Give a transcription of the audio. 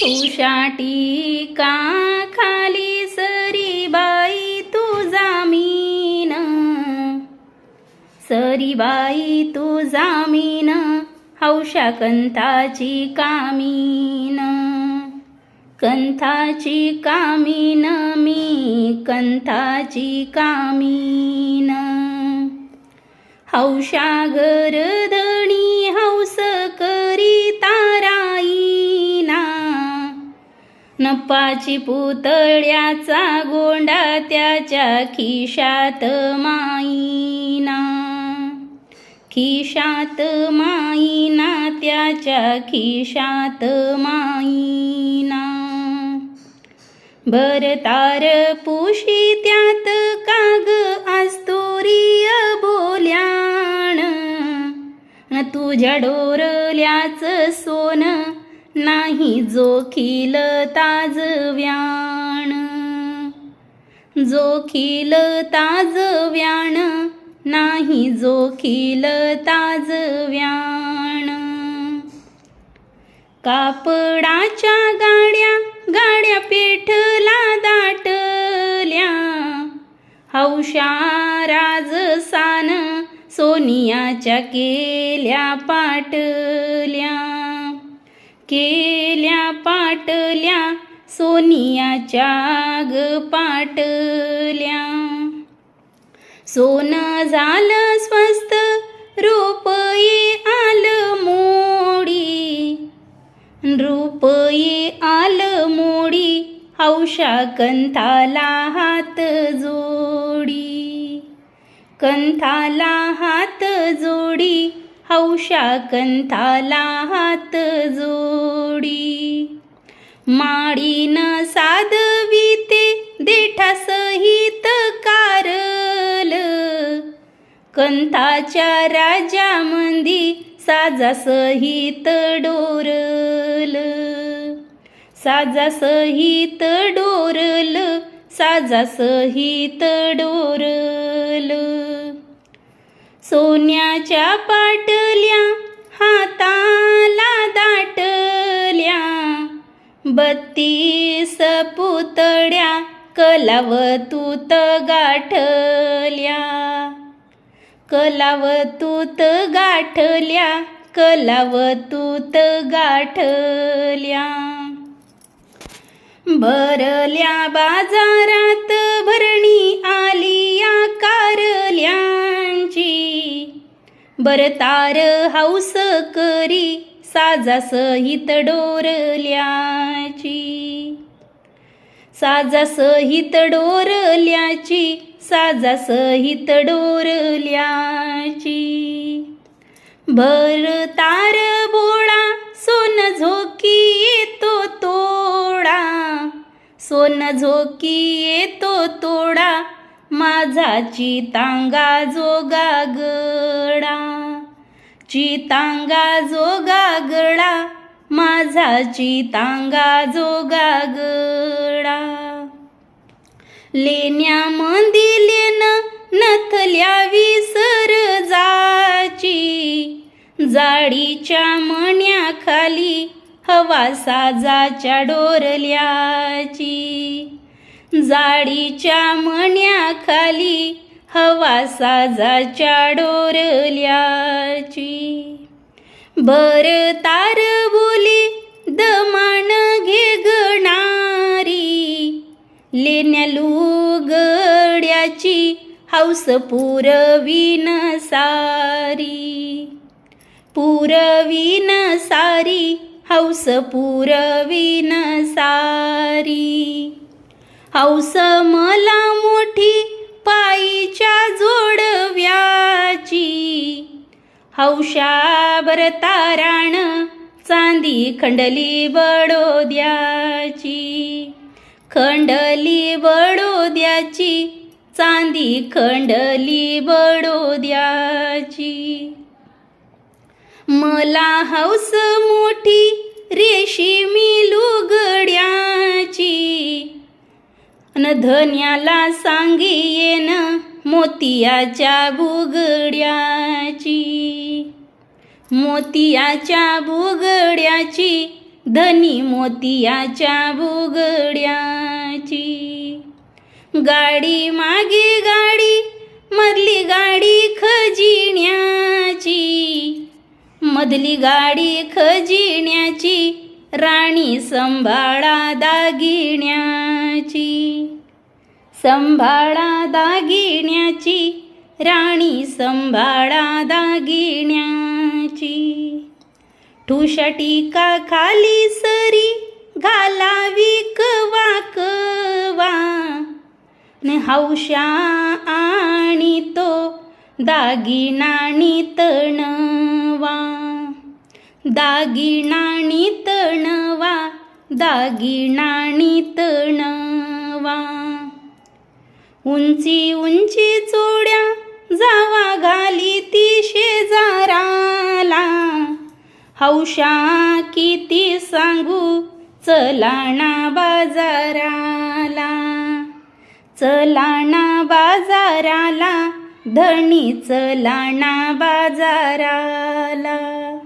तुषाटी का खाली सरी बाई तुझा जामीन सरी बाई तुझा जामीन हौशा कंथाची कामीन कंथाची कामीन मी कंथाची कामीन हौशा गरधणी हौस करीता नपाची पुतळ्याचा गोंडा त्याच्या खिशात माईना. खिशात माईना त्याच्या खिशात माईना. भरतार पुशी त्यात काग आस्तुरीय बोल्याण. तुझ्या डोरल्याच सोनं नाही जोखील ताजव्याण जोखील ताजव्याण नाही जोखील ताजव्याण कापडाच्या गाड्या गाड्या पेठला दाटल्या. हौशा राजसान सोनियाच्या केल्या पाटल्या. केल्या पाटल्या सोनियाच्या ग पाटल्या. सोनं झालं स्वस्त रुपये आलं मोडी. रुपये आलं मोडी हौशा कंथाला हात जोडी. कंथाला हात जोडी हौशा कंथाला हात जोडी. माडीन साधविते देठा सहित कारल. कंथाच्या राजामंदी साजा सहित डोरल. साजा सहित डोरल साजा सहित डोरल. सोन्याच्या पाटल्या हाताला दाटल्या बत्तीस पुतळ्या कलावतूत गाठल्या. कलावतूत गाठल्या कलावतूत गाठल्या. भरल्या बाजारात भरणी आली आकारल्या बरतार हौस करी साजा सहित डोरल्याची. साजा सहित डोरल्याची साजा सहित डोरल्याची. भर तार बोळा सोन झोकी येतो तोडा. सोन झोकी येतो तोडा माझा चितांगा जोगा गडा चितांगा जोगा गडा माझा चितांगा जोगा गडा लेण्या मंदिलेन नथल्या विसर जाची जाडीच्या मण्याखाली हवा साजाच्या डोरल्याची. जाडीच्या मण्याखाली हवा साजाच्या डोरल्याची बर तार बोली दमान घे गणारी लेण्या लुगड्याची हौस पुरवीन सारी. पुरवीन सारी हौस पुरवीन सारी. हौस मला मोठी पायीच्या जोडव्याची. हौशा ताराण चांदी खंडली बडोद्याची. खंडली बडोद्याची चांदी खंडली बडोद्याची. मला हौस मोठी रेशीमी लुगड्याची. न धन्याला सांगीन मोतियाच्या बुगड्याची. मोतियाच्या बुगड्याची धनी मोतियाच्या बुगड्याची. गाडी मागे गाडी मधली गाडी खजिण्याची मधली गाडी खजिण्याची राणी संभाळा दागिण्याची संभाळा दागिण्याची राणी संभाळा दागिण्याची ठुशा का खाली सरी घालावी कवा कवा. ने हौशा आणि तो दागिनाणी तण दागिनाणी तणवा दागिनाणी तणवा. उंची उंची चोड्या जावा घाली ती शेजाराला. हौशा किती सांगू चलाणा बाजाराला. चलाणा बाजाराला धणी चलाणा बाजाराला.